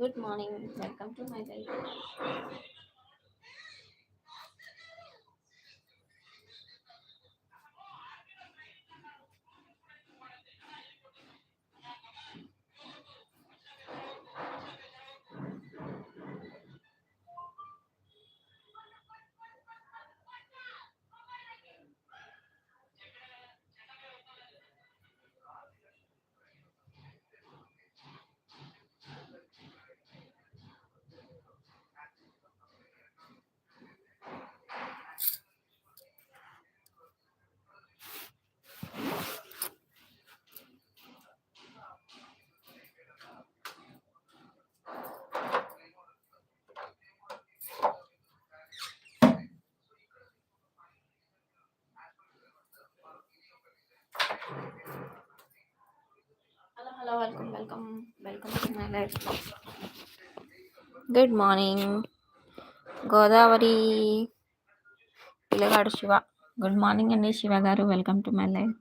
Good morning welcome to my life hello welcome welcome welcome to my life. Good morning. Godavari పిల్లగాడు Shiva. Good morning అండి Shiva garu. Welcome to my life.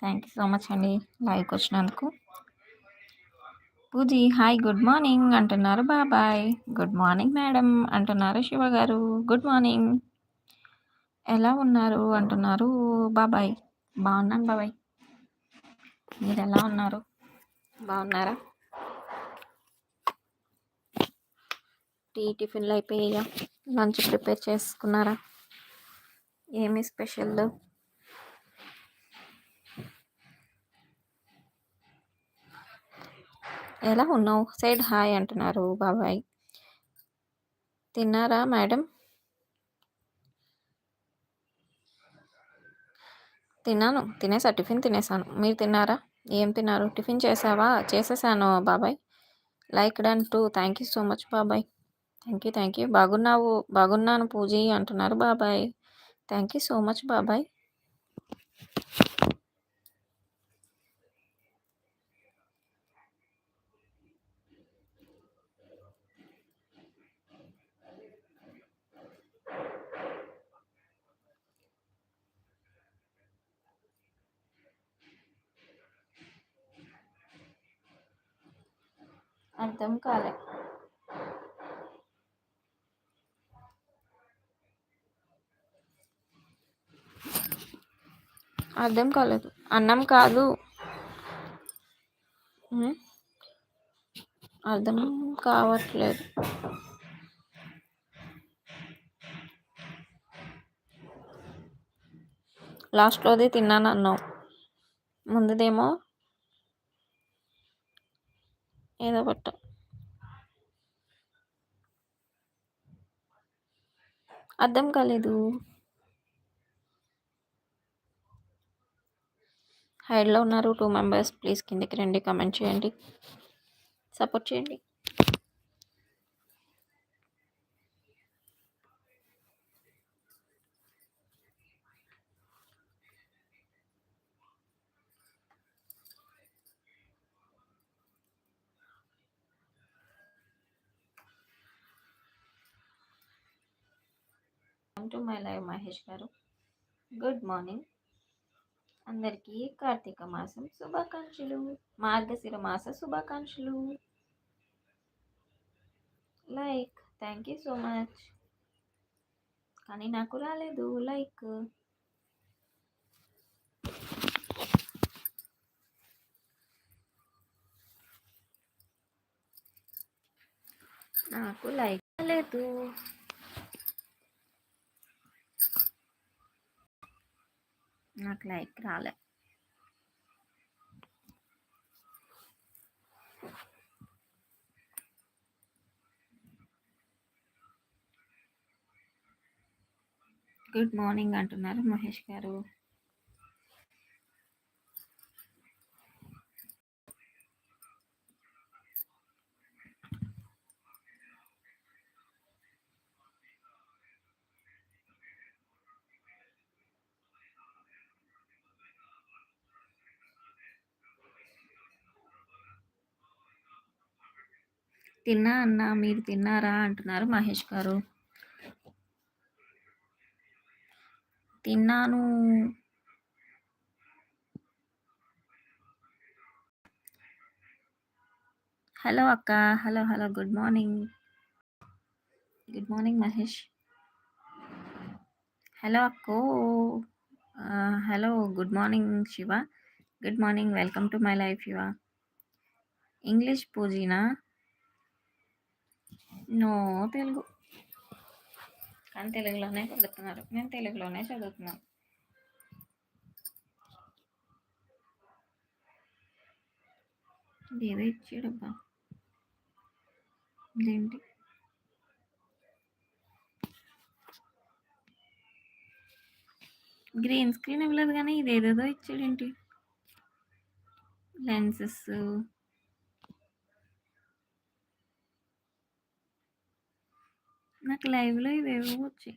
Thank you so much అండి లైవ్కి వచ్చినందుకు. Pooji hi good morning అంటున్నారు. బాబాయ్ good morning madam అంటున్నారు శివ గారు. Good morning ఎలా ఉన్నారు అంటున్నారు? బాబాయ్ బాగున్నాను బాబాయ్ మీరు ఎలా ఉన్నారు? బాగున్నారా? టీ టిఫిన్లు అయిపోయాయా లంచ్ ప్రిపేర్ చేసుకున్నారా? ఏమి స్పెషల్? ఎలా ఉన్నావు? సైడ్ హాయ్ అంటున్నారు బాబాయ్. తిన్నారా మేడం? తిన్నాను. తినేసా. టిఫిన్ తినేసాను. మీరు తిన్నారా? ఏం తిన్నారు? టిఫిన్ చేసావా? చేసేసాను బాబాయ్. Like done too thank you so much బాబాయ్. Thank you thank you. బాగున్నావు బాగున్నాను పూజీ అంటున్నారు బాబాయ్. థ్యాంక్ యూ సో మచ్ బాబాయ్. అర్థం కాలే. అర్థం కాలేదు. అన్నం కాదు. అర్థం కావట్లేదు. లాస్ట్లోది తిన్నాను అన్నావు ముందుదేమో ఏదో పట్ట అర్థం కాలేదు. హైడ్లో ఉన్నారు టూ మెంబర్స్. ప్లీజ్ కిందకి రండి కమెంట్ చేయండి. సపోర్ట్ చేయండి. To my live Mahesh garu. Good morning. అందరికీ కార్తీక మాసం శుభాకాంక్షలు. మార్గశిర మాస శుభాకాంక్షలు. Like thank you so much. కానీ నాకు రాలేదు లైక్. నాకు లైక్ రాలేదు. నాకు లైక్ రాలే. గుడ్ మార్నింగ్ అంటున్నారు మహేష్ గారు. తిన్నా అన్నా మీరు తిన్నారా అంటున్నారు మహేష్ గారు. తిన్నాను. హలో అక్క hello hello good morning. Good morning Mahesh. Hello అక్కో hello good morning Shiva. Good morning welcome to my life Shiva. English పూజీనా? No Telugu. కానీ తెలుగులోనే చదువుతున్నారు నేను తెలుగులోనే చదువుతున్నాను. ఏదో ఇచ్చాడబ్బా. ఇదేంటి? గ్రీన్ స్క్రీన్ ఇవ్వలేదు కానీ ఇది ఏదేదో ఇచ్చాడేంటి? లెన్సెస్. నాకు లైవ్లో ఇవేవో వచ్చాయి.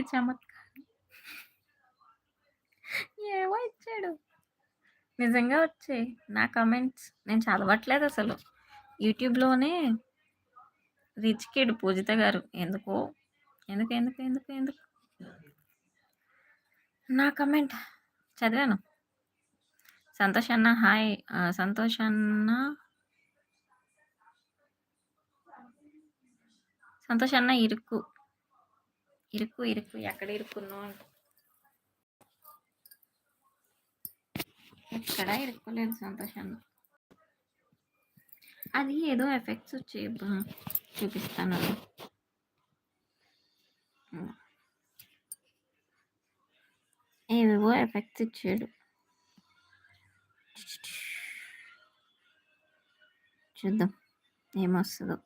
చమత్కారం ఏవో ఇచ్చాడు. నిజంగా వచ్చాయి నా కమెంట్స్ నేను చదవట్లేదు అసలు. యూట్యూబ్లోనే రిచ్ కిడ్ పూజిత గారు. ఎందుకో? ఎందుకు ఎందుకు ఎందుకు ఎందుకు? నా కమెంట్ చదివాను. సంతోష్ అన్న హాయ్. సంతోష్ అన్న. సంతోష్ అన్న ఇరుక్కు. ఇరుక్కు ఇరుక్కు ఎక్కడ ఇరుక్కున్నావు అంట. ఎక్కడ ఇరుక్కోలేదు సంతోషాన్ని అది ఏదో ఎఫెక్ట్స్ వచ్చాయి చూపిస్తాను. ఏవేవో ఎఫెక్ట్స్ ఇచ్చాడు. చూద్దాం. ఏమొస్తుందో.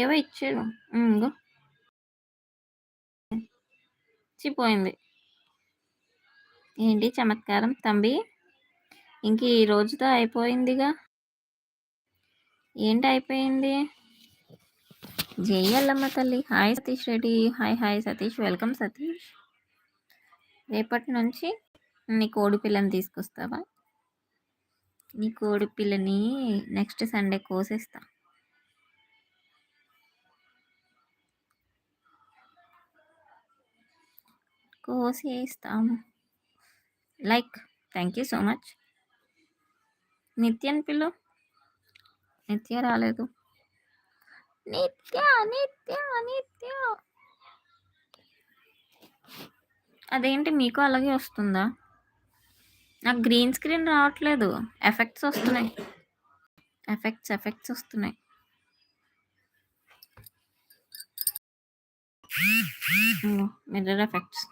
ఏవో ఇచ్చాడు ఇంకో చిపోయింది ఏంటి చమత్కారం తంబి? ఇంక ఈ రోజుతో అయిపోయిందిగా. ఏంటి అయిపోయింది? జై తల్లి. Hi Satish Reddy. Hi hi Satish. Welcome Satish. రేపటి నుంచి నీ కోడి పిల్లని తీసుకొస్తావా? నీ కోడి పిల్లని నెక్స్ట్ సండే కోసేస్తా. కోసేస్తాము like thank you so much Nithyan పిల్ల నిత్య రాలేదు నిత్య నిత్య నిత్య అదేంటి మీకు అలాగే వస్తుందా? నాకు గ్రీన్ స్క్రీన్ రావట్లేదు. ఎఫెక్ట్స్ వస్తున్నాయి. ఎఫెక్ట్స్ ఎఫెక్ట్స్ వస్తున్నాయి. మిర్రర్ ఎఫెక్ట్స్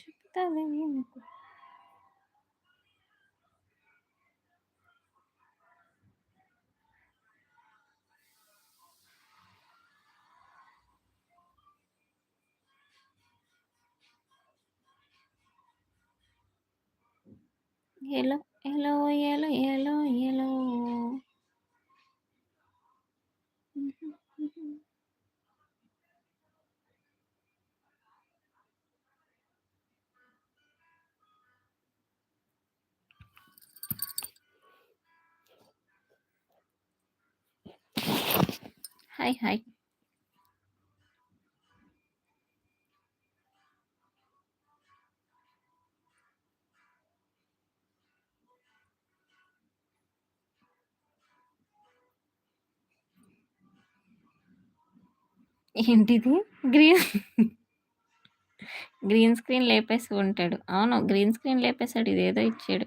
చెప్తాను నీకు hello hello hello hi hi ఏంటిది గ్రీన్ గ్రీన్ స్క్రీన్ లేపేసి ఉంటాడు. అవును గ్రీన్ స్క్రీన్ లేపేశాడు ఇదేదో ఇచ్చాడు.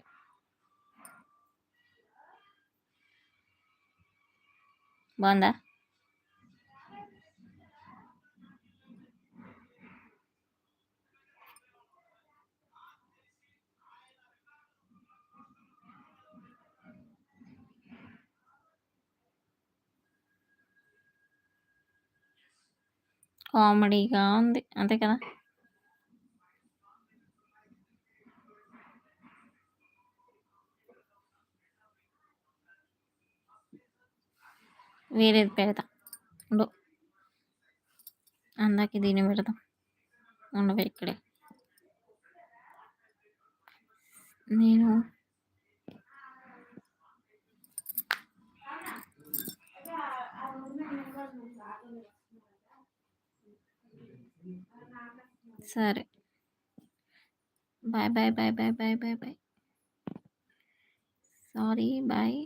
బాగుందా? కామెడీగా ఉంది. అంతే కదా? వేరేది పెడతా. ఉండు. అందాక దీన్ని పెడదాం. ఉండవు ఇక్కడే. నేను సరే bye bye bye bye bye bye bye sorry bye